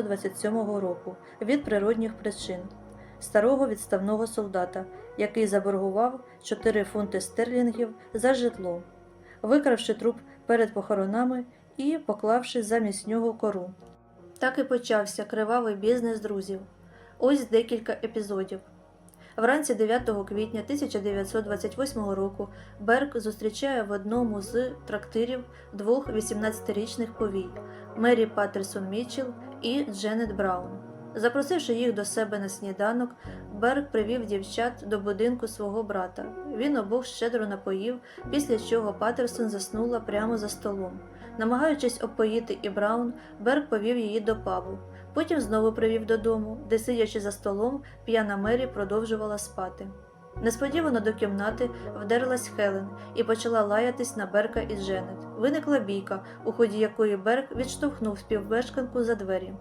1927 року від природних причин старого відставного солдата, який заборгував 4 фунти стерлінгів за житло, викравши труп перед похоронами і поклавши замість нього кору. Так і почався кривавий бізнес друзів. Ось декілька епізодів. Вранці 9 квітня 1928 року Берг зустрічає в одному з трактирів двох 18-річних повій Мері Паттерсон Мітчелл і Дженет Браун. Запросивши їх до себе на сніданок, Берг привів дівчат до будинку свого брата. Він обох щедро напоїв, після чого Паттерсон заснула прямо за столом. Намагаючись опоїти і Браун, Берг повів її до пабу. Потім знову привів додому, де, сидячи за столом, п'яна Мері продовжувала спати. Несподівано до кімнати вдерлась Хелен і почала лаятись на Берка і Дженет. Виникла бійка, у ході якої Берк відштовхнув співмешканку за двері.